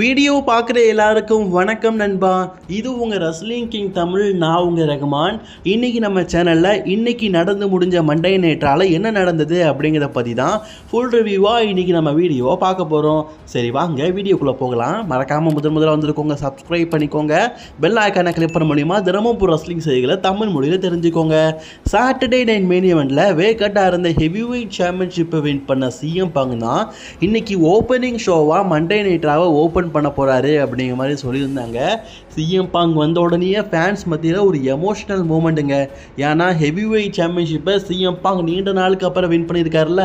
Video பார்க்குற எல்லாருக்கும் வணக்கம் நண்பா. இது உங்கள் ரஸ்லிங் கிங் தமிழ் நான் உங்கள் ரகுமான். இன்றைக்கி நம்ம சேனலில் இன்றைக்கி நடந்து முடிஞ்ச மண்டே நேற்றால் என்ன நடந்தது அப்படிங்கிறத பற்றி தான் ஃபுல் ரிவ்யூவாக இன்றைக்கி நம்ம வீடியோ பார்க்க போகிறோம் சரி வாங்க வீடியோக்குள்ளே போகலாம். மறக்காமல் முதல் முதல்ல வந்திருக்கோங்க சப்ஸ்கிரைப் பண்ணிக்கோங்க. பெல் ஐக்கானை கிளிக் பண்ண மூலியமா தினமும் ஒரு ரஸ்லிங் செய்திகளை தமிழ் மொழியில் தெரிஞ்சுக்கோங்க. சாட்டர்டே நைட் மெயின் இவெண்ட்டில் வேகட்டாக இருந்த ஹெவிவெயிட் சாம்பியன்ஷிப்பை வின் பண்ண சிஎம் பங்கு தான் இன்றைக்கி ஓப்பனிங் ஷோவாக மண்டே நைட்டாக ஓப்பன் பண்ண போகிறாரு அப்படிங்கிற மாதிரி சொல்லியிருந்தாங்க. சிஎம் பாங் வந்த உடனே ஃபேன்ஸ் மத்தியில் ஒரு எமோஷ்னல் மூமெண்ட்டுங்க ஏன்னா ஹெவி வெயிட் சாம்பியன்ஷிப்பை சிஎம் பாங் நீண்ட நாளுக்கு அப்புறம் வின் பண்ணியிருக்காருல்ல.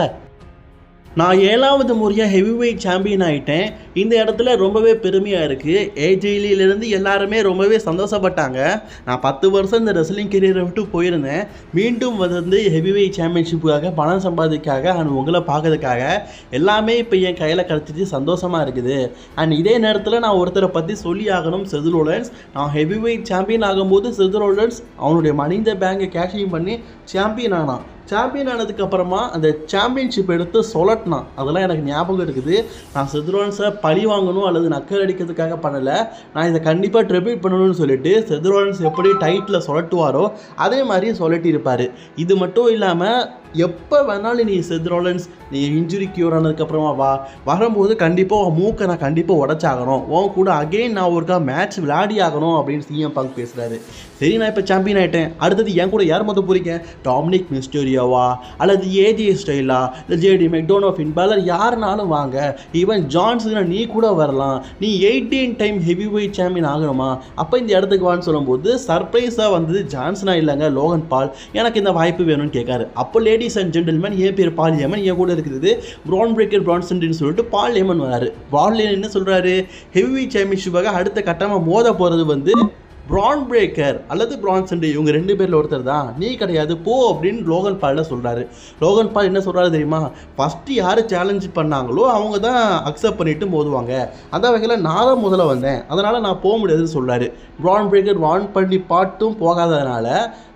நான் ஏழாவது முறையாக ஹெவி வெயிட் சாம்பியன் ஆகிட்டேன் இந்த இடத்துல ரொம்பவே பெருமையாக இருக்குது ஏஜிலியிலேருந்து எல்லாருமே ரொம்பவே சந்தோஷப்பட்டாங்க. நான் பத்து வருஷம் இந்த ரெஸ்லிங் கெரியரை விட்டு போயிருந்தேன். மீண்டும் வந்து ஹெவி வெயிட் சாம்பியன்ஷிப்புக்காக பணம் சம்பாதிக்காக அண்ட் உங்களை பார்க்கறதுக்காக எல்லாமே இப்போ என் கையில் கிடச்சிட்டு சந்தோஷமாக இருக்குது. அண்ட் இதே நேரத்தில் நான் ஒருத்தரை பற்றி சொல்லி ஆகணும். செதுரோலன்ஸ் நான் ஹெவி வெயிட் சாம்பியன் ஆகும்போது செதுரோலன்ஸ் அவனுடைய மனித பேங்கை கேஷிங் பண்ணி சாம்பியன் ஆனான். சாம்பியன் ஆனதுக்கு அப்புறமா அந்த சாம்பியன்ஷிப் எடுத்து சொலட்டினான். அதெல்லாம் எனக்கு ஞாபகம் இருக்குது. நான் செதுரோன்ஸை பழி வாங்கணும் அல்லது நக்கல் அடிக்கிறதுக்காக பண்ணலை. நான் இதை கண்டிப்பாக ட்ரிபியூட் பண்ணணும்னு சொல்லிட்டு செதுரோன்ஸ் எப்படி டைட்டில் சொலட்டுவாரோ அதே மாதிரி சொலட்டியிருப்பார். இது மட்டும் இல்லாமல் எப்போ வேணாலும் நீ செத்ரோலன்ஸ் நீ இன்ஜுரி க்யூர் ஆனதுக்கப்புறமா வா. வரும்போது கண்டிப்பாக உன் மூக்கை நான் கண்டிப்பாக உடச்சாகணும். உன் கூட அகெயின் நான் ஒருக்கா மேட்ச் விளையாடி ஆகணும் அப்படின்னு சிஎம் பங்க் பேசுகிறாரு சரி நான் இப்போ சாம்பியன் ஆகிட்டேன் அடுத்தது என் கூட யார் மொத்தம் போகிறீங்க டாமினிக் மிஸ்டோரியாவா அல்லது ஏஜே ஸ்டைலா இல்லை ஜேடி மெக்டோனோ ஃபின்பாலர் யாருனாலும் வாங்க. ஈவன் ஜான்ஸுக்கு நீ கூட வரலாம். நீ eighteen time heavy weight champion ஆகணுமா? அப்போ இந்த இடத்துக்கு வான்னு சொல்லும்போது சர்ப்ரைஸாக வந்தது ஜான்சனா இல்லைங்க லோகன் பால். எனக்கு இந்த வாய்ப்பு வேணும்னு கேட்காரு. அப்போ லேடிஸ் அண்ட் ஜென்டில்மேன் ஏ பேர் பால் ஏமன் என் கூட இருக்கிறது. ப்ரான் பிரேக்கர் பிரான்சன்டின்னு சொல்லிட்டு பால் ஏமன் வராரு. பால் என்ன சொல்கிறாரு ஹெவி சாம்பியன்ஷிப்பாக அடுத்த கட்டமாக மோத போகிறது வந்து ப்ரான் பிரேக்கர் அல்லது பிரான்சன் இவங்க ரெண்டு பேரில் ஒருத்தர் தான். நீ கிடையாது போ அப்படின்னு லோகன் பாலில் சொல்கிறாரு லோகன் பால் என்ன சொல்கிறாரு தெரியுமா? ஃபஸ்ட்டு யார் சேலஞ்ச் பண்ணாங்களோ அவங்க தான் அக்செப்ட் பண்ணிட்டு மோதுவாங்க. அந்த வகையில் நான் தான் முதல்ல வந்தேன். அதனால் நான் போக முடியாதுன்னு சொல்கிறாரு ப்ரான் பிரேக்கர் வான் பண்ணி பாட்டும் போகாததுனால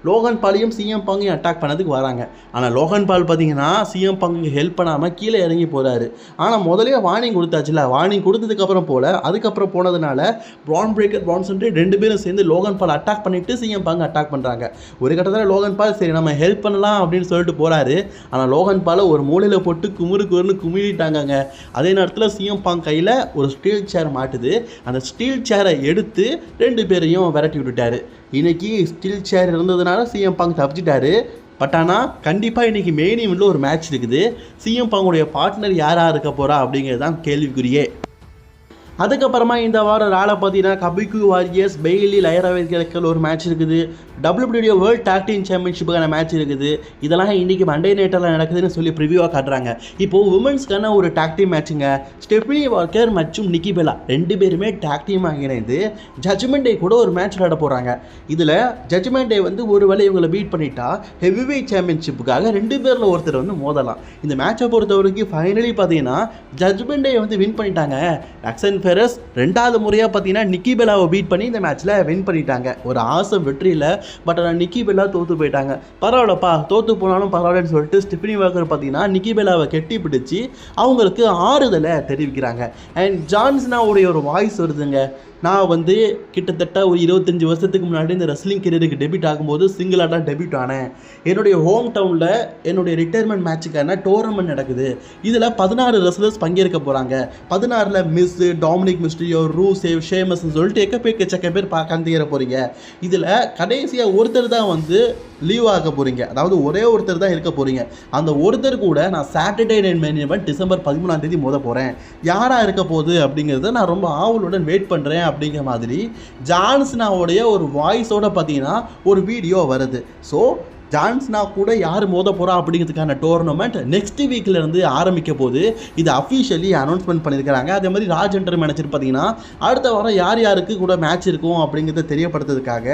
லோகன் பாலையும் சிஎம் பங்கையும் அட்டாக் பண்ணதுக்கு வராங்க. ஆனால் லோகன் பால் பார்த்தீங்கன்னா சிஎம் பங்கு ஹெல்ப் பண்ணாமல் கீழே இறங்கி போகிறாரு ஆனால் முதலே வார்னிங் கொடுத்தாச்சுல. வார்னிங் கொடுத்ததுக்கப்புறம் போல். அதுக்கப்புறம் போனதுனால ப்ரான் பிரேக்கர் ப்ரான்சன் ரெண்டு பேரும் சேர்ந்து லோகன் பால் அட்டாக் பண்ணிட்டு சிஎம் பங்கு அட்டாக் பண்ணுறாங்க ஒரு கட்டத்தில் லோகன் பால் சரி நம்ம ஹெல்ப் பண்ணலாம் அப்படின்னு சொல்லிட்டு போகிறாரு ஆனால் லோகன் பாலை ஒரு மூலையில் போட்டு குமுறு குமுறுன்னு குமிழிட்டாங்கங்க. அதே நேரத்தில் சிஎம் பாங் கையில் ஒரு ஸ்டீல் சேர் மாட்டுது. அந்த ஸ்டீல் சேரை எடுத்து ரெண்டு பேரையும் விரட்டி விட்டுட்டாரு. இன்றைக்கி ஸ்டீல் சேர் இருந்ததுனால சிஎம் பாங் தப்பிச்சிட்டாரு. பட் ஆனால் கண்டிப்பாக இன்றைக்கி மெயின் ஈவெண்ட்டில் ஒரு மேட்ச் இருக்குது. சிஎம் பாங்குடைய பார்ட்னர் யாராக இருக்க போகிறா அப்படிங்கிறது தான் கேள்விக்குரியே அதுக்கப்புறமா இந்த வாரம் ராலை பார்த்தீங்கன்னா கபிக்கு வாரியர்ஸ் பெய்லி லயரவேக்கல் ஒரு மேட்ச் இருக்குது. W W world tag team சாம்பியன்ஷிப்புக்கான match இருக்குது. இதெல்லாம் இன்றைக்கி மண்டே நைட்டில் நடக்குதுன்னு சொல்லி ப்ரிவியூவாக காட்டுறாங்க. இப்போது உமன்ஸ்க்கான ஒரு டாக் டீம் மேட்ச்சுங்க ஸ்டெஃபினி வாக்கர் மற்றும் நிக்கி பெலா ரெண்டு பேருமே டாக் டீமாக இணைந்து ஜட்ஜ்மெண்ட் டே கூட ஒரு மேட்ச் விளையாட போகிறாங்க இதில் ஜட்ஜ்மெண்ட் டே வந்து ஒரு வேளை இவங்களை பீட் பண்ணிட்டா ஹெவி சாம்பியன்ஷிப்புக்காக ரெண்டு பேரில் ஒருத்தர் வந்து மோதலாம். இந்த மேட்சை பொறுத்த வரைக்கும் ஃபைனலி பார்த்தீங்கன்னா ஜட்ஜ்மெண்ட் டே வந்து வின் பண்ணிட்டாங்க. அக்சன் ஃபெரஸ் ரெண்டாவது முறையாக பார்த்தீங்கன்னா நிக்கி பெலாவை பீட் பண்ணி இந்த மேட்ச்சில் வின் பண்ணிட்டாங்க. ஒரு ஆசை வெற்றியில் பட் ஆனால் நிக்கி பெல்லா தோற்று போயிட்டாங்க. பரவாயில்லப்பா தோற்று போனாலும் பரவாயில்லன்னு சொல்லிட்டு ஸ்டிஃபினி வாக்கர் பார்த்தீங்கன்னா நிக்கி பெல்லாவை கெட்டி பிடிச்சி அவங்களுக்கு ஆறுதலை தெரிவிக்கிறாங்க. அண்ட் ஜான்ஸ்னாவுடைய ஒரு வாய்ஸ் வருதுங்க. நான் வந்து கிட்டத்தட்ட ஒரு இருபத்தஞ்சி வருஷத்துக்கு முன்னாடி இந்த ரெஸ்லிங் கெரியருக்கு டெபிட் ஆகும்போது சிங்கிளாக தான் டெபிட் ஆனேன். என்னுடைய ஹோம் டவுனில் என்னுடைய ரிட்டையர்மெண்ட் மேட்சுக்கான டோர்னமெண்ட் நடக்குது. இதில் பதினாறு ரெஸ்லர்ஸ் பங்கேற்க போகிறாங்க பதினாறில் Miz Dominik Mysterio Rusev ஷேமஸ்ன்னு சொல்லிட்டு எக்க செக்க பேர் பா கந்துகிற போகிறீங்க இதில் கடைசியாக ஒருத்தர் தான் வந்து லீவ் ஆக போகிறீங்க அதாவது ஒரே ஒருத்தர் தான் இருக்க போகிறீங்க அந்த ஒருத்தர் கூட நான் சாட்டர்டே நைட் மேனேஜ்மெண்ட் டிசம்பர் பதிமூணாம் தேதி மோத போகிறேன் யாராக இருக்க போகுது அப்படிங்கிறத நான் ரொம்ப ஆவலுடன் வெயிட் பண்ணுறேன் அப்படிங்கிற மாதிரி ஜான்ஸ்னாவுடைய ஒரு வாய்ஸோட பார்த்தீங்கன்னா ஒரு வீடியோ வருது. ஸோ ஜான்ஸ்னா கூட யார் மோத போகிறா அப்படிங்கிறதுக்கான டோர்னமெண்ட் நெக்ஸ்ட் வீக்லேருந்து ஆரம்பிக்க போது இது அஃபிஷியலி அனௌன்ஸ்மெண்ட் பண்ணியிருக்கிறாங்க. அதே மாதிரி ராஜ் என்டர் மேனேஜர் பார்த்தீங்கன்னா அடுத்த வாரம் யார் யாருக்கு கூட மேட்ச் இருக்கும் அப்படிங்கிறத தெரியப்படுத்துறதுக்காக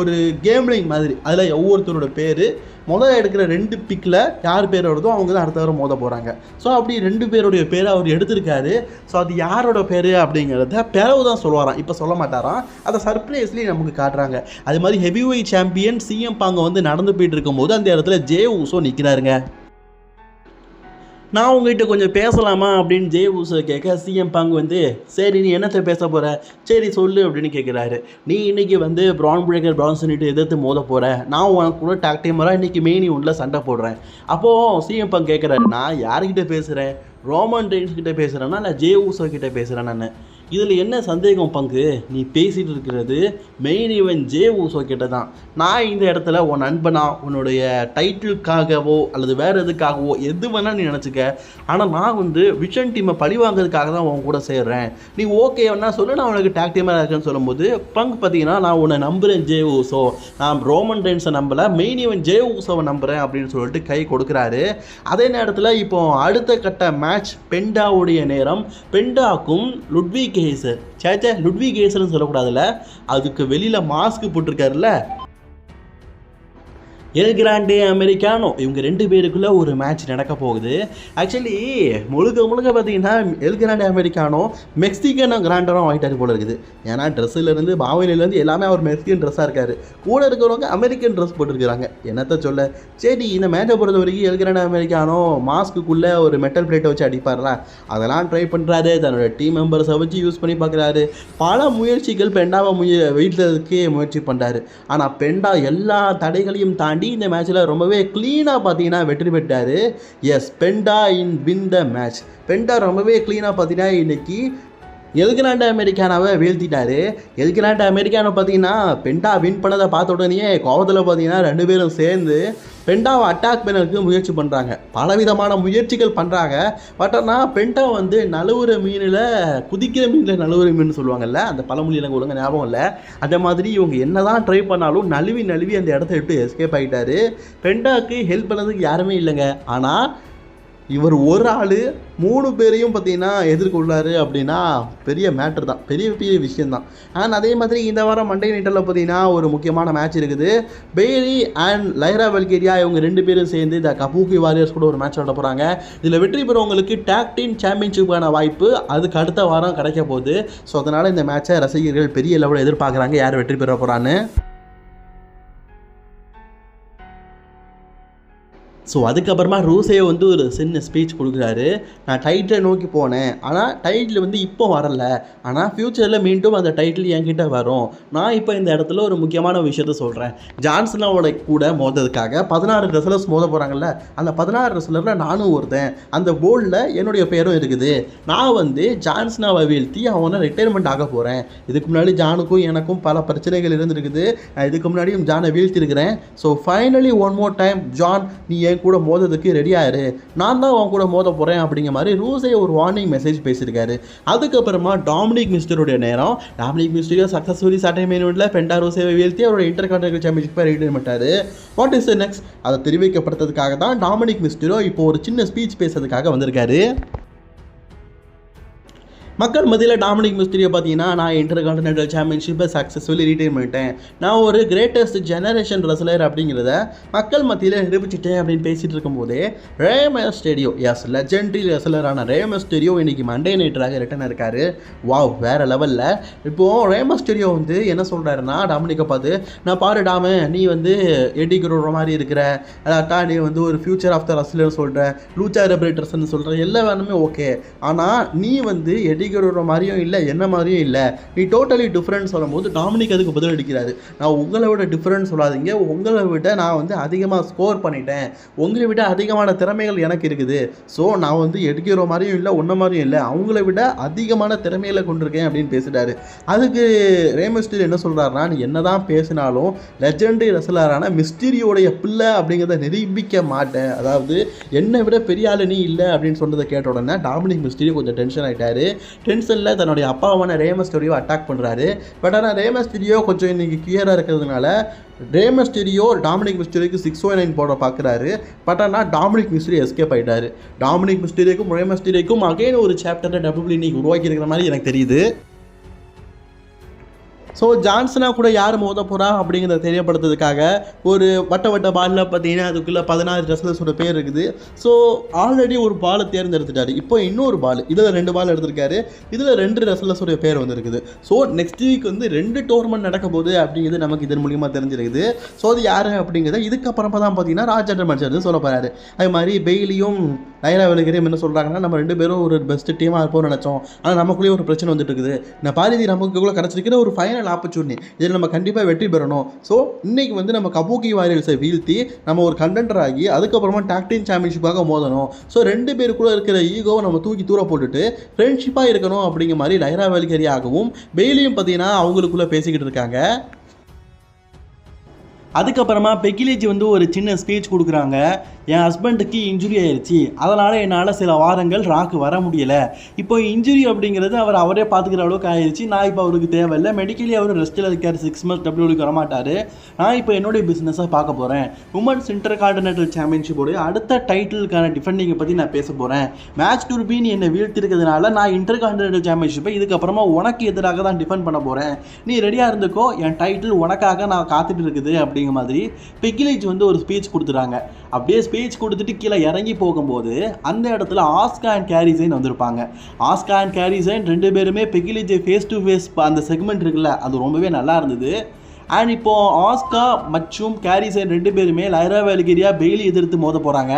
ஒரு கேம்லிங் மாதிரி அதில் ஒவ்வொருத்தரோட பேர் முதல் எடுக்கிற ரெண்டு பிக்கில் யார் பேர் வருதோ அவங்க தான் அடுத்த வாரம் மோத போகிறாங்க ஸோ அப்படி ரெண்டு பேருடைய பேரை அவர் எடுத்திருக்காரு. ஸோ அது யாரோட பேர் அப்படிங்கிறத பிறவு தான் சொல்லுவாராம். இப்போ சொல்ல மாட்டாராம். அதை சர்ப்ரைஸ்லேயே நமக்கு காட்டுறாங்க. அது மாதிரி ஹெவி வெயிட் சாம்பியன் சிஎம் பாங்க வந்து நடந்து போயிட்டு இருக்கும்போது அந்த இடத்துல ஜே ஊசோ நிற்கிறாருங்க நான் உங்ககிட்ட கொஞ்சம் பேசலாமா அப்படின்னு ஜே ஊசோ கேட்க சிஎம் பங்க் வந்து சரி நீ என்னத்தை பேச போகிற சரி சொல்லு அப்படின்னு கேட்குறாரு நீ இன்னைக்கு வந்து ப்ரான் பிரேக்கர் சொல்லிட்டு எதிர்த்து மோத போகிற நான் உனக்கு கூட டாக் டீமராக இன்னைக்கு மெயினி உள்ள சண்டை போடுறேன். அப்போது சிஎம் பங்க் கேட்குறாரு நான் யார்கிட்ட பேசுகிறேன் ரோமன் ரெயின்ஸ் கிட்ட பேசுகிறேன்னா இல்லை ஜே ஊசோ கிட்ட பேசுகிறேன் நான்? இதில் என்ன சந்தேகம் பங்கு? நீ பேசிகிட்டு இருக்கிறது மெயின் இவன் ஜே ஊசோ கிட்ட தான் நான் இந்த இடத்துல உன் நண்பனா உன்னுடைய டைட்டிலுக்காகவோ அல்லது வேறு எதுக்காகவோ எது வேணால் நீ நினச்சிக்க. ஆனால் நான் வந்து விஷன் டீமை பழி வாங்குறதுக்காக தான் உன் கூட சேர்றேன். நீ ஓகே வேணா சொல்லு நான் உனக்கு டேக் டீமாக இருக்கேன்னு சொல்லும்போது பங்கு பார்த்தீங்கன்னா நான் உன்னை நம்புகிறேன் ஜே ஊசோ. நான் ரோமன் ரெயின்ஸை நம்பலை மெயின் இவன் ஜே ஊசோவை நம்புகிறேன் அப்படின்னு சொல்லிட்டு கை கொடுக்குறாரு. அதே நேரத்தில் இப்போ அடுத்த கட்ட மேட்ச் பெண்டாவுடைய நேரம். பெண்டாக்கும் லுட்வி கேசர் சேச்சே லுட்வி கேசர்னு சொல்லக்கூடாதுல்ல? அதுக்கு வெளியில் மாஸ்க் போட்டிருக்காருல்ல? எல் கிராண்டே அமெரிக்கானோ இவங்க ரெண்டு பேருக்குள்ள ஒரு மேட்ச் நடக்க போகுது. ஆக்சுவலி முழுக்க முழுக்க பார்த்தீங்கன்னா எல் கிராண்டே அமெரிக்கானோ மெக்சிகன் கிராண்டரும் ஆகிட்டாரு போல இருக்குது. ஏன்னா ட்ரெஸ்ஸுலேருந்து பாவனையிலேருந்து எல்லாமே அவர் மெக்சிகன் ட்ரெஸ்ஸாக இருக்காரு. கூட இருக்கிறவங்க அமெரிக்கன் ட்ரெஸ் போட்டிருக்கிறாங்க. என்னத்த சொல்ல? சரி இந்த மேட்சை பொறுத்த வரைக்கும் எல் கிராண்டே அமெரிக்கானோ மாஸ்க்குள்ளே ஒரு மெட்டல் பிளேட்டை வச்சு அடிப்பார்ல. அதெல்லாம் ட்ரை பண்ணுறாரு தன்னோட டீம் மெம்பர்ஸை வச்சு யூஸ் பண்ணி பார்க்குறாரு பல முயற்சிகள் பெண்டாவை முய வீட்டில் இருக்கே முயற்சி பண்ணுறாரு ஆனால் பெண்டா எல்லா தடைகளையும் தாண்டி இந்த மேட்ச்சில் ரொம்பவே க்ளீனாக பார்த்தீங்கன்னா வெற்றி பெற்றார். Yes Penta in win the match Penta ரொம்பவே க்ளீனாக பார்த்தீங்கன்னா இன்றைக்கி எல்கிலாண்டு அமெரிக்கானாவை வீழ்த்திட்டாரு. எல்கிலாண்டு அமெரிக்கானை பார்த்தீங்கன்னா பெண்டா வின் பண்ணதை பார்த்த உடனே கோவத்தில் பார்த்தீங்கன்னா ரெண்டு பேரும் சேர்ந்து பெண்டாவை அட்டாக் பண்ணதுக்கு முயற்சி பண்ணுறாங்க பலவிதமான முயற்சிகள் பண்ணுறாங்க பட் ஆனால் பெண்டா வந்து நழுவுற மீனில் குதிக்கிற மீனில் நழுவுற மீன் சொல்லுவாங்கல்ல அந்த பழமொழி எனக்கு ஒழுங்கு ஞாபகம் இல்லை. அந்த மாதிரி இவங்க என்ன தான் ட்ரை பண்ணாலும் நழுவி நழுவி அந்த இடத்த விட்டு எஸ்கேப் ஆகிட்டாரு பெண்டாவுக்கு ஹெல்ப் பண்ணதுக்கு யாருமே இல்லைங்க. ஆனால் இவர் ஒரு ஆள் மூணு பேரையும் பார்த்தீங்கன்னா எதிர்கொள்ளார் அப்படின்னா பெரிய மேட்ரு தான். பெரிய பெரிய விஷயம்தான். அண்ட் அதே மாதிரி இந்த வாரம் மண்டே நைட்டில் பார்த்தீங்கன்னா ஒரு முக்கியமான மேட்ச் இருக்குது. பெய்ரி அண்ட் லைரா வெல்கேரியா இவங்க ரெண்டு பேரும் சேர்ந்து இந்த கபூக்கி வாரியர்ஸ் கூட ஒரு மேட்ச் விளாட போகிறாங்க இதில் வெற்றி பெறவங்களுக்கு டேக் டீம் சாம்பியன்ஷிப்பான வாய்ப்பு அதுக்கு அடுத்த வாரம் கிடைக்க போகுது. ஸோ அதனால் இந்த மேட்சை ரசிகர்கள் பெரிய லெவலில் எதிர்பார்க்குறாங்க யார் வெற்றி பெற போகிறான்னு ஸோ அதுக்கப்புறமா ரூசே வந்து ஒரு சின்ன ஸ்பீச் கொடுக்குறாரு. நான் டைட்டிலை நோக்கி போனேன். ஆனால் டைட்டில் வந்து இப்போ வரல. ஆனால் ஃப்யூச்சரில் மீண்டும் அந்த டைட்டில் என்கிட்ட வரும். நான் இப்போ இந்த இடத்துல ஒரு முக்கியமான விஷயத்த சொல்கிறேன் ஜான்சனாவோட கூட மோததுக்காக பதினாறு ரெசலர்ஸ் மோத போகிறாங்கல்ல அந்த பதினாறு ரெசலரில் நானும் ஒருத்தன். அந்த போர்டில் என்னுடைய பேரும் இருக்குது. நான் வந்து ஜான்சனாவை வீழ்த்தி அவனை ரிட்டையர்மெண்ட் ஆக போகிறேன் இதுக்கு முன்னாடி ஜானுக்கும் எனக்கும் பல பிரச்சனைகள் இருந்திருக்குது. நான் இதுக்கு முன்னாடியும் ஜானை வீழ்த்திருக்கிறேன் so finally one more time John நீ என் கூட மோததுக்கு ரெடி ஆயிரு. நான் தான் அவன் கூட மோத போகிறேன் அப்படிங்கிற மாதிரி ரூஸே ஒரு வார்னிங் மெசேஜ் பேசியிருக்காரு. அதுக்கப்புறமா டாமினிக் மிஸ்டருடைய நேரம். டாமினிக் மிஸ்டரியோ சக்ஸஸ்ஃபுல்லி சட்டை மெயினில் பெண்டா ரூசேவை வீழ்த்தி அவரோட இன்டர் கான்டினல் சாம்பியன்ஷிப்பை ரிட்டர்ன் பண்ணிட்டாரு. வாட் இஸ் நெக்ஸ்ட் அதை தெரிவிக்கப்படுறதுக்காக தான் டாமினிக் மிஸ்டரோ இப்போ ஒரு சின்ன ஸ்பீச் பேசுறதுக்காக வந்திருக்காரு. மக்கள் மத்தியில் டாமினிக் மிஸ்திரியை பார்த்தீங்கன்னா நான் இன்டர் கான்டினென்டல் சாம்பியன்ஷிப்பை சக்ஸஸ்ஃபுல்லி ரிட்டைன் பண்ணிட்டேன். நான் ஒரு கிரேட்டஸ்ட் ஜெனரேஷன் ரெஸ்லர் அப்படிங்கிறத மக்கள் மத்தியில் நிரூபிச்சிட்டேன் அப்படின்னு பேசிகிட்டு இருக்கும்போது ரேம ஸ்டேடியோ எஸ் லெஜெண்டரி ரெஸ்லரான ரேம ஸ்டேடியோ இன்றைக்கி மண்டே நைட்டராக ரிட்டன் இருக்கார். வாவ் வேறு லெவலில் இப்போது ரேம ஸ்டேடியோ வந்து என்ன சொல்கிறாருன்னா டாமினிக்கை பார்த்து நான் பாரு டாம நீ வந்து எடி மாதிரி இருக்கிற அதாட்டா நீ வந்து ஒரு ஃபியூச்சர் ஆஃப் த ரெஸ்லர் சொல்கிற லூச்சா ரெபரேட்டர்ஸ்ன்னு சொல்கிற எல்லா வேணுமே ஓகே ஆனால் நீ வந்து எடி குரோற மாதிரியும் இல்லை என்ன மாதிரியும் இல்லை. நீ டோட்டலி டிஃப்ரெண்ட் சொல்லும்போது டாமினிக் அதுக்கு பதில் அடிக்கிறாரு. நான் உங்களை விட டிஃப்ரெண்ட் சொல்லாதீங்க. உங்களை விட நான் வந்து அதிகமாக ஸ்கோர் பண்ணிட்டேன். உங்களை விட அதிகமான திறமைகள் எனக்கு இருக்குது. ஸோ நான் வந்து எடுக்கிற மாதிரியும் இல்லை ஒன்றை மாதிரியும் இல்லை. அவங்கள விட அதிகமான திறமைகளை கொண்டிருக்கேன் அப்படின்னு பேசிட்டாரு. அதுக்கு ரேமஸ்டீர் என்ன சொல்கிறாருன்னா நீ என்ன தான் பேசினாலும் லெஜண்டரி ரெஸ்லரான மிஸ்டீரியோடைய பிள்ளை அப்படிங்கிறத நிரூபிக்க மாட்டேன். அதாவது என்னை விட பெரிய ஆளு நீ இல்லை அப்படின்னு சொன்னதை கேட்ட உடனே டாமினிக் மிஸ்டீரியோ கொஞ்சம் டென்ஷன் ஆகிட்டாரு டென்ஷனில் தன்னுடைய அப்பாவான ரேமஸ்டோரியோ அட்டாக் பண்ணுறாரு பட் ஆனால் ரேமஸ்டீரியோ கொஞ்சம் இன்றைக்கி கிளியராக இருக்கிறதுனால ரேமஸ்டீரியோ டாமினிக் மிஸ்டரிக்கு சிக்ஸ் ஓ நைன் போட பார்க்குறாரு பட் ஆனால் டாமினிக் மிஸ்டரி எஸ்கேப் ஆகிட்டாரு டாமினிக் மிஸ்டரிக்கும் ரேமஸ்டீரிக்கும் அகைன் ஒரு சாப்டரை டபுள் இன்னைக்கு உருவாக்கி இருக்கிற மாதிரி எனக்கு தெரியுது. ஸோ ஜான்சனாக கூட யார் மோத போகிறா அப்படிங்கிறத தெரியப்படுத்துறதுக்காக ஒரு வட்ட வட்ட பாலில் பார்த்தீங்கன்னா அதுக்குள்ளே பதினாறு ரெஸ்லர்ஸோட பேர் இருக்குது. ஸோ ஆல்ரெடி ஒரு பாலை தேர்ந்தெடுத்துட்டாரு. இப்போ இன்னொரு பால் இதில் ரெண்டு பால் எடுத்திருக்காரு. இதில் ரெண்டு ரெஸ்லர்ஸோட பேர் வந்திருக்குது. ஸோ நெக்ஸ்ட் வீக் வந்து ரெண்டு டோர்னமெண்ட் நடக்க போகுது அப்படிங்கிறது நமக்கு இதன் மூலியமாக தெரிஞ்சிருக்குது. ஸோ அது யார் அப்படிங்கிறத இதுக்கப்புறமா தான் பார்த்தீங்கன்னா ராஜேந்திர வந்து சொல்ல போகிறாரு அது மாதிரி பெய்லியும் நயரா வெலுகிரியும் என்ன சொல்கிறாங்கன்னா நம்ம ரெண்டு பேரும் ஒரு பெஸ்ட் டீமாக இருப்போம்னு நினச்சோம். ஆனால் நமக்குள்ளேயே ஒரு பிரச்சனை வந்துட்டு இருக்குது. நான் பாரதி நமக்குள்ளே கிடச்சிருக்கிற ஒரு ஃபைனல் ஆப்பர்ச்சுனிட்டி இதில் நம்ம கண்டிப்பாக வெற்றி பெறணும். ஸோ இன்றைக்கி வந்து நம்ம கபூக்கி வாரியல்ஸை வீழ்த்தி நம்ம ஒரு கண்டென்டர் ஆகி அதுக்கப்புறமா டாக்டின் சாம்பியன்ஷிப்பாக மோதணும். ஸோ ரெண்டு பேருக்குள்ளே இருக்கிற ஈகோவை நம்ம தூக்கி தூர போட்டுட்டு ஃப்ரெண்ட்ஷிப்பாக இருக்கணும் அப்படிங்கிற மாதிரி லைரா வேல்கரியாகவும் பெய்லியும் பார்த்தீங்கன்னா அவங்களுக்குள்ளே பேசிக்கிட்டு இருக்காங்க. அதுக்கப்புறமா பெக்கிலேஜ் வந்து ஒரு சின்ன ஸ்பீச் கொடுக்குறாங்க. என் ஹஸ்பண்டுக்கு இன்ஜுரி ஆயிடுச்சு அதனால் என்னால் சில வாரங்கள் ராக்கு வர முடியலை. இப்போ இன்ஜுரி அப்படிங்கிறது அவர் அவரே பார்த்துக்கிற அளவுக்கு ஆயிடுச்சு நான் இப்போ அவருக்கு தேவையில்லை. மெடிக்கலி அவர் ரெஸ்ட்டில் இருக்கார். சிக்ஸ் மந்த்ஸ் டபிள்யூக்கு வரமாட்டார். நான் இப்போ என்னுடைய பிஸ்னஸாக பார்க்க போகிறேன் உமன்ஸ் இன்டர் கான்டினென்டல் சாம்பியன்ஷிப்போடைய அடுத்த டைட்டிலுக்கான டிஃபெண்டிங்கை பற்றி நான் பேச போகிறேன் மேட்ச் டுர்பின் என்னை வீழ்த்திருக்கிறதுனால நான் இன்டர் கான்டினென்டல் சாம்பியன்ஷிப்பை இதுக்கப்புறமா உனக்கு எதிராக தான் டிஃபெண்ட் பண்ண போகிறேன் நீ ரெடியாக இருந்துக்கோ. என் டைட்டில் உனக்காக நான் காத்துட்டு இருக்குது அப்படிங்கிற மாதிரி பெக்கிலேஜ் வந்து ஒரு ஸ்பீச் கொடுத்துறாங்க அப்படியே ஸ்பீச் கொடுத்துட்டு கீழே இறங்கி போகும்போது அந்த இடத்துல ஆஸ்கா அண்ட் கேரிசைன் வந்திருப்பாங்க. ஆஸ்கா அண்ட் கேரிசைன் ரெண்டு பேருமே பெக்கிலேஜ் ஃபேஸ் டு ஃபேஸ் அந்த செக்மெண்ட் இருக்குல்ல அது ரொம்பவே நல்லா இருந்தது. அண்ட் இப்போது ஆஸ்கா மற்றும் கேரிசைன் ரெண்டு பேருமே லைரா வேலுகிரியா பெய்லி எதிர்த்து மோத போகிறாங்க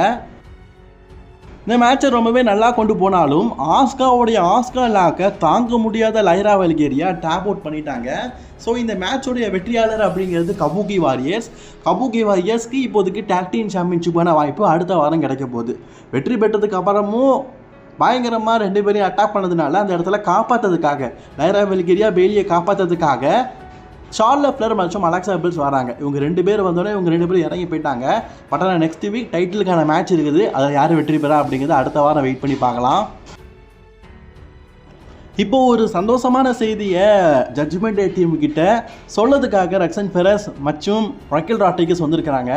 இந்த மேட்சை ரொம்பவே நல்லா கொண்டு போனாலும் ஆஸ்காவுடைய ஆஸ்கா லாக்கை தாங்க முடியாத லைரா வெல்கேரியா டேப் அவுட் பண்ணிட்டாங்க. ஸோ இந்த மேட்சோடைய வெற்றியாளர் அப்படிங்கிறது கபூகி வாரியர்ஸ். கபூகி வாரியர்ஸ்க்கு இப்போதைக்கு டேக்டீன் சாம்பியன்ஷிப்பான வாய்ப்பு அடுத்த வாரம் கிடைக்க போகுது. வெற்றி பெற்றதுக்கு அப்புறமும் பயங்கரமாக ரெண்டு பேரையும் அட்டாக் பண்ணதுனால அந்த இடத்துல காப்பாற்றுறதுக்காக லைரா வெல்கேரியா பேலியை காப்பாற்றுறதுக்காக சார்ல ஃபிளர் மற்றும் அலெக்சா பில்ஸ் வராங்க. இவங்க ரெண்டு பேர் வந்தோடனே இவங்க ரெண்டு பேரும் இறங்கி போயிட்டாங்க. பட் ஆனால் நெக்ஸ்ட் வீக் டைட்டிலுக்கான மேட்ச் இருக்குது. அதை யார் வெற்றி பெறா அப்படிங்கிறது அடுத்த வாரம் வெயிட் பண்ணி பார்க்கலாம். இப்போ ஒரு சந்தோஷமான செய்தியை ஜட்ஜ்மெண்ட் டே டீம் கிட்ட சொல்லதுக்காக ரக்ஷன் ஃபெரஸ் மற்றும் ரக்கில் ராட்டிகஸ் வந்திருக்கிறாங்க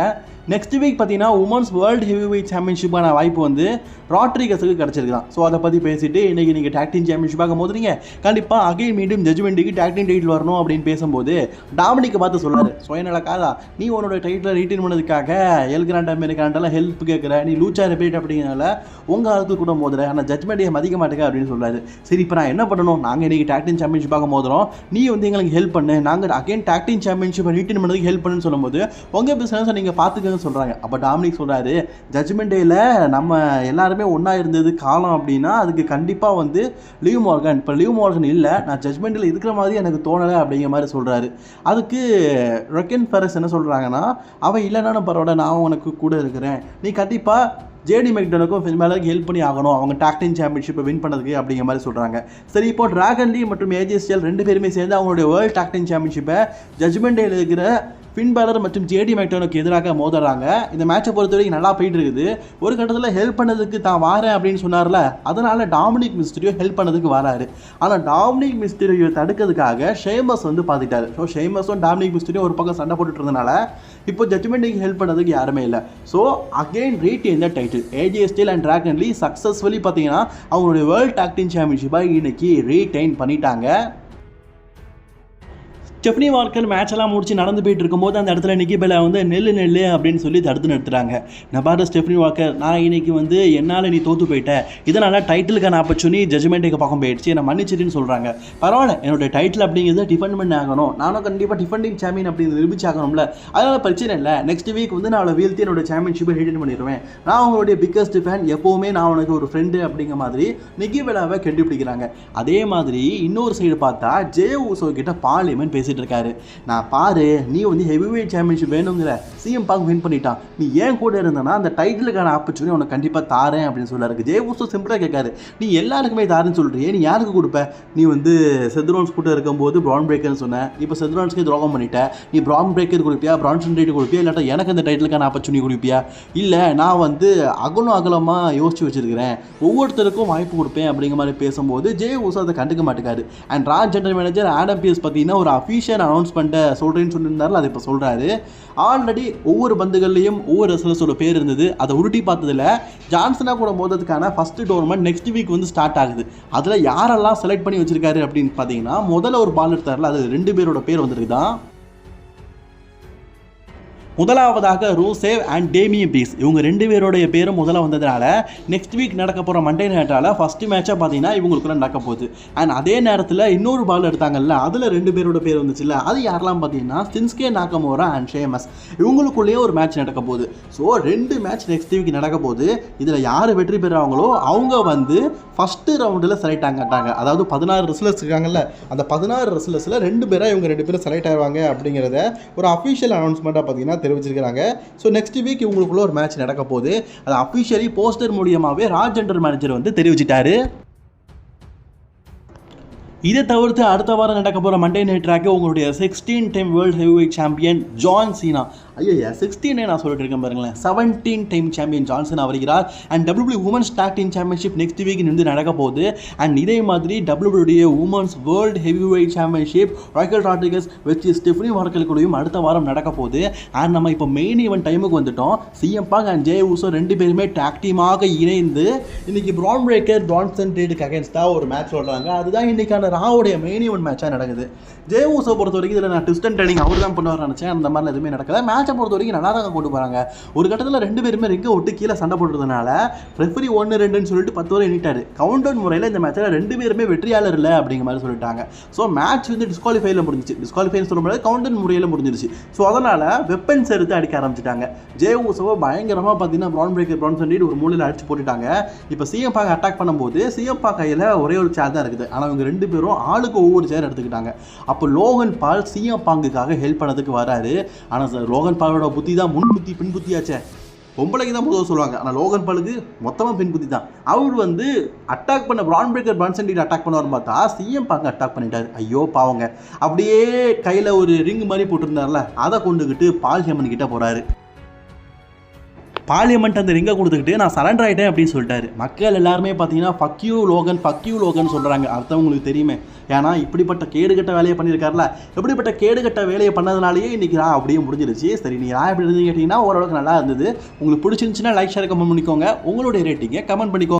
நெக்ஸ்ட் வீக் பார்த்தீங்கன்னா உமன்ஸ் வேர்ல்டு ஹெவி வெயிட் சாம்பியன்ஷிப்பான வாய்ப்பு வந்து ராட்ரிகஸுக்கு கிடச்சிருக்குதான் ஸோ அதை பற்றி பேசிட்டு இன்றைக்கி நீங்கள் டாக்டின் போது நீங்கள் கண்டிப்பாக அகைன் மீண்டும் ஜட்ஜ்மெண்ட்டுக்கு டேக்டின் டைட்டில் வரணும் அப்படின்னு பேசும்போது டாமினிக்கு பார்த்து சொல்லாரு. சுயநல காதா நீ உன்னோட டைட்டில் ரீட்டைன் பண்ணதுக்காக எல் கிராண்ட் அமெரிக்காண்டெல்லாம் ஹெல்ப் கேட்குற நீ லூச்சா ரிப்பீட் அப்படிங்கிறனால உங்கள் ஆளுக்கு கூட மோதுற ஆனால் ஜட்மெண்ட்டை மதிக்க மாட்டேங்க அப்படின்னு சொல்றாரு சரி இப்போ நான் என்ன பண்ணணும்? நாங்கள் இன்றைக்கி டாக்டின் பார்க்க மோதுறோம். நீ வந்து எங்களுக்கு ஹெல்ப் பண்ணு. நாங்கள் அகைன் டேக்டின் சாம்பியன்ஷிப்பை ரீட்டைன் பண்ணதுக்கு ஹெல்ப் பண்ணுன்னு சொல்லும்போது உங்கள் பிஸ்னஸை நீங்கள் பார்த்துக்க பார்த்துக்கங்க சொல்கிறாங்க அப்போ டாமினிக் சொல்கிறாரு ஜட்ஜ்மெண்ட் டேயில் நம்ம எல்லாருமே ஒன்றா இருந்தது காலம் அப்படின்னா அதுக்கு கண்டிப்பாக வந்து லீவ் மார்கன் இப்போ லீவ் மார்கன் இல்லை நான் ஜட்ஜ்மெண்ட்டில் இருக்கிற மாதிரி எனக்கு தோணலை அப்படிங்கிற மாதிரி சொல்கிறாரு அதுக்கு ரொக்கன் ஃபெரஸ் என்ன சொல்கிறாங்கன்னா அவன் இல்லைனாலும் பரவாயில்ல நான் உனக்கு கூட இருக்கிறேன். நீ கண்டிப்பாக ஜேடி மெக்டனுக்கும் மேலே ஹெல்ப் பண்ணி ஆகணும். அவங்க டாக்டின் சாம்பியன்ஷிப்பை வின் பண்ணதுக்கு அப்படிங்கிற மாதிரி சொல்கிறாங்க சரி இப்போ டிராகன் லீ மற்றும் ஏஜிஎஸ்எல் ரெண்டு பேருமே சேர்ந்து அவங்களுடைய வேர்ல்டு டாக்டின் சாம்பியன்ஷிப்பை ஜட்ஜ்மெண்ட் டேயில் இருக்கிற ஃபின் மற்றும் ஜேடி மெக்டனுக்கு எதிராக மோதுறாங்க. இந்த மேட்சை பொறுத்த வரைக்கும் நல்லா போயிட்டு இருக்குது ஒரு கட்டத்தில் ஹெல்ப் பண்ணதுக்கு தான் வாரேன் அப்படின்னு சொன்னார்ல அதனால டாமினிக் மிஸ்டரியோ ஹெல்ப் பண்ணதுக்கு வராரு. ஆனால் டாமினிக் மிஸ்டரியோ தடுக்கிறதுக்காக ஷேமஸ் வந்து பார்த்துட்டாரு ஸோ ஷேமஸும் டாமினிக் மிஸ்டரியோ ஒரு பக்கம் சண்டை போட்டுட்டு இருந்தனால இப்போ ஜட்மெண்ட்டுக்கு ஹெல்ப் பண்ணதுக்கு யாருமே இல்லை. ஸோ அகெயின் ரீட் இந்த title AJ Styles and Dragon Lee successfully பார்த்தீங்கன்னா அவங்களுடைய வேர்ல்ட் டாக்டின் சாம்பியன்ஷிப்பாக இன்னைக்கு ரீடைன் பண்ணிட்டாங்க. ஸ்டெப்னி வார்க்கர் மேட்செல்லாம் முடிச்சு நடந்து போயிட்டு இருக்கும்போது அந்த இடத்துல நிக்கி பெலா வந்து நெல்லு நெல்லு அப்படின்னு சொல்லி தடுத்து நிறுத்துறாங்க. நான் பாரு ஸ்டெஃப்னி வார்க்கர் நான் இன்னைக்கு வந்து என்னால் நீ தோத்து போயிட்ட. இதனால டைட்டிலுக்கான ஆப்பர்ச்சுனி ஜட்ஜ்மெண்ட்டுக்கு பக்கம் போயிடுச்சு. என்னை மன்னிச்சிட்டுன்னு சொல்கிறாங்க பரவாயில்ல என்னோட டைட்டில் அப்படிங்கிறது டிஃபெண்ட் பண்ணி ஆகணும். நானும் கண்டிப்பாக டிஃபெண்டிங் சாம்பியன் அப்படிங்கிறது நிரூபிச்சு ஆகணும்ல. அதனால பிரச்சனை இல்லை. நெக்ஸ்ட் வீக் வந்து நான் அவளை வீழ்த்தி என்னோட சாம்பியன்ஷிப்பை ரிட்டன் பண்ணிடுவேன் நான் அவங்களுடைய பிக்கஸ்ட் ஃபேன் எப்போவுமே நான் உனக்கு ஒரு ஃப்ரெண்டு அப்படிங்கிற மாதிரி நிக்கி பெலாவை கண்டுபிடிக்கிறாங்க. அதே மாதிரி இன்னொரு சைடு பார்த்தா ஜே ஊசோ கிட்ட பார்லிமெண்ட் பேசிட்டு இருக்காரு நான் பாரு நீ வந்து ஹெவி வெயிட் சாம்பியன்ஷிப் வேணுங்கிற சிஎம் பாங் வின் பண்ணிட்டான். நீ ஏன் கூட இருந்தனா அந்த டைட்டிலுக்கான ஆப்பர்ச்சுனிட்டி உனக்கு கண்டிப்பாக தாரேன் அப்படின்னு சொல்றாரு. ஜே ஊசோ சிம்பிளாக கேட்காரு. நீ எல்லாருக்குமே தாரேன்னு சொல்றியே நீ யாருக்கு கொடுப்ப? நீ வந்து செத்ரோன்ஸ் கூட இருக்கும்போது ப்ரான் பிரேக்கர்னு சொன்னேன் இப்போ செத்ரோன்ஸ்க்கே துரோகம் பண்ணிட்டேன் நீ ப்ரான் பிரேக்கர் கொடுப்பியா? பிரான்சன் டைட்டில் கொடுப்பியா? இல்லாட்டா எனக்கு அந்த டைட்டிலுக்கான ஆப்பர்ச்சுனிட்டி கொடுப்பியா? இல்லை நான் வந்து அகலம் அகலமாக யோசிச்சு வச்சிருக்கிறேன். ஒவ்வொருத்தருக்கும் வாய்ப்பு கொடுப்பேன் அப்படிங்கிற மாதிரி பேசும்போது ஜே ஊசோ அதை கண்டுக்க மாட்டேங்காரு. And Raw general manager Adam Pearce பார்த்தீங்கன்னா ஒரு அஃபீஷியல் அஃபிஷியல் அனௌன்ஸ்மெண்ட்டை சொல்கிறேன்னு சொல்லியிருந்தாரு அதை இப்போ சொல்கிறாரு ஆல்ரெடி ஒவ்வொரு பந்துகள்லையும் ஒவ்வொரு ரெசலர்ஸோட பேர் இருந்தது. அதை உருட்டி பார்த்ததில் ஜான்சனா கூட மோதுறதுக்கான ஃபஸ்ட்டு டோர்னமெண்ட் நெக்ஸ்ட் வீக் வந்து ஸ்டார்ட் ஆகுது. அதில் யாரெல்லாம் செலக்ட் பண்ணி வச்சிருக்காரு அப்படின்னு பார்த்தீங்கன்னா முதல்ல ஒரு பால் எடுத்தார்ல அது ரெண்டு பேரோட பேர் வந்திருக்குதான். முதலாவதாக ரூசேவ் அண்ட் டேமியன் பீஸ். இவங்க ரெண்டு பேருடைய பேரும் முதல்ல வந்ததுனால நெக்ஸ்ட் வீக் நடக்க போகிற மண்டே நேட்டால் ஃபஸ்ட்டு மேட்சாக பார்த்தீங்கன்னா இவங்களுக்குள்ள நடக்க போகுது. அண்ட் அதே நேரத்தில் இன்னொரு பால் எடுத்தாங்கல்ல அதில் ரெண்டு பேரோட பேர் வந்துச்சுல்ல அது யாரெல்லாம் பார்த்தீங்கன்னா சின்ஸ்கே நாக்கமோரா அண்ட் ஷேமஸ் இவங்களுக்குள்ளேயே ஒரு மேட்ச் நடக்க போகுது. ஸோ ரெண்டு மேட்ச் நெக்ஸ்ட் வீக் நடக்க போகுது. இதில் யார் வெற்றி பெறாங்களோ அவங்க வந்து ஃபஸ்ட்டு ரவுண்டில் செலக்ட் ஆகட்டாங்க. அதாவது பதினாறு ரெஸ்லர்ஸ் இருக்காங்கல்ல அந்த பதினாறு ரெஸ்லர்ஸில் ரெண்டு பேராக இவங்க ரெண்டு பேரும் செலக்ட் ஆகிடுவாங்க அப்படிங்கிறத ஒரு அஃபிஷியல் அனௌன்ஸ்மெண்ட்டாக பார்த்தீங்கன்னா தெரிவிச்சிருக்காங்க ஸோ நெக்ஸ்ட் வீக் இவங்களுக்குள்ள ஒரு மேட்ச் நடக்க போகுது. அது அஃபிஷியலி போஸ்டர் மூலியமாகவே ராஜெண்டர் மேனேஜர் வந்து தெரிவிச்சிட்டாரு. இதை தவிர்த்து அடுத்த வாரம் நடக்க போகிற மண்டே நைட் ட்ராக்கு உங்களுடைய sixteen time world heavyweight champion John Cena ஐயா சிக்ஸ்டீனே நான் சொல்லிட்டு இருக்கேன் பாருங்களேன். செவன்டீன் டைம் சாம்பியன் ஜான்சன் வருகிறார். And W W women's tag team championship next week நின்று நடக்க போகுது. அண்ட் இதே மாதிரி டபிள்யூபிள்யூடைய women's world heavyweight championship Raquel Rodriguez வச்சு ஸ்டெஃபனி வார்க்கல் கூடயும் அடுத்த வாரம் நடக்க போகுது. அண்ட் நம்ம இப்போ மெயின் ஈவெண்ட் டைமுக்கு வந்துட்டோம். CM Punk and Jey Uso ரெண்டு பேருமே டாக் டீமாக இணைந்து இன்னைக்கு ப்ரான் பிரேக்கர் ஜான்சன் டேடுக்கு அகேன்ஸ்டாக ஒரு மேட்ச் சொல்கிறாங்க அதுதான் இன்னைக்கான ராவுடைய மெயின் ஈவெண்ட் மேட்சாக நடக்குது. ஜே ஊசோ பொறுத்த வரைக்கும் இதில் நான் ட்விஸ்ட் அண்ட் டெலிங் அவர் தான் பண்ணுவார் நினச்சேன். அந்த மாதிரிலாம் எதுவுமே நடக்கல. மேட்ச் பொறுத்த வரைக்கும் நல்லா தான் கொண்டு போகிறாங்க ஒரு கட்டத்தில் ரெண்டு பேருமே ரிங்கை விட்டு கீழே சண்டை போட்டுறதுனால ரெஃபரி ஒன்று ரெண்டுன்னு சொல்லிட்டு பத்து வரை எண்ணிட்டாரு. கவுண்ட் டவுன் முறையில் இந்த மேட்ச்சில் ரெண்டு பேருமே வெற்றியாளர் இல்லை அப்படிங்கிற மாதிரி சொல்லிட்டாங்க. ஸோ மேட்ச் வந்து டிஸ்குவாலிஃபைல முடிஞ்சிச்சு. டிஸ்குவாலிஃபைன்னு சொல்ல முடியாது கவுண்ட் டவுன் முறையில் முடிஞ்சிருச்சு. ஸோ அதனால் வெப்பன்ஸ் எடுத்து அடிக்க ஆரம்பிச்சிட்டாங்க. ஜே ஊசோவை பயங்கரமாக பார்த்தீங்கன்னா ப்ரௌன் பிரேக்கர் ப்ரௌன் சண்டிட்டு ஒரு மூலையில் அடிச்சு போட்டுட்டாங்க. இப்போ சிஎம் பாக்க அட்டாக் பண்ணும்போது சிஎம் பா கையில் ஒரே ஒரு சேர் தான் இருக்குது. ஆனால் இவங்க ரெண்டு பேரும் ஆளுக்கு ஒவ்வொரு சேர் எடுத்துக்கிட்டாங்க. அப்போ லோகன் பால் சிஎம் பாங்குக்காக ஹெல்ப் பண்ணதுக்கு வராரு. ஆனால் லோகன் லோகன் பாலோட புத்தி தான் முன் புத்தி பின் புத்தியாச்சே பொம்பளைக்கு தான் பொதுவாக சொல்லுவாங்க. ஆனால் லோகன் பாலுக்கு மொத்தமாக பின் புத்தி தான் அவர் வந்து அட்டாக் பண்ண பிரான் பிரேக்கர் பிரான்சன்டி அட்டாக் பண்ணுவார் பார்த்தா சிஎம் பாங்க அட்டாக் பண்ணிட்டார். ஐயோ பாவங்க. அப்படியே கையில் ஒரு ரிங் மாதிரி போட்டிருந்தார்ல அதை கொண்டுக்கிட்டு பால் ஹேமன் கிட்டே போகிறாரு பார்லிமெண்ட் அந்த ரிங்கை கொடுத்துக்கிட்டு நான் சரண்டர் ஆகிட்டேன் அப்படின்னு சொல்லிட்டாரு. மக்கள் எல்லாருமே பார்த்தீங்கன்னா ஃபக்யூ லோகன் ஃபக்யூ லோகன் சொல்கிறாங்க அர்த்தம் உங்களுக்கு தெரியுமே. ஏன்னா இப்படிப்பட்ட கேடுகட்ட வேலையை பண்ணியிருக்காருல. இப்படிப்பட்ட கேடுகட்ட வேலையை பண்ணதுனாலேயே இன்றைக்கி நான் அப்படியே முடிஞ்சிருச்சு. சரி நீ நான் எப்படி இருந்து கேட்டிங்கன்னா ஓரளவுக்கு நல்லா இருந்தது. உங்களுக்கு பிடிச்சிருந்துச்சுன்னா லைக் ஷேர் கமெண்ட் பண்ணிக்கோங்க. உங்களுடைய ரேட்டிங்கை கமெண்ட் பண்ணிக்கோங்க.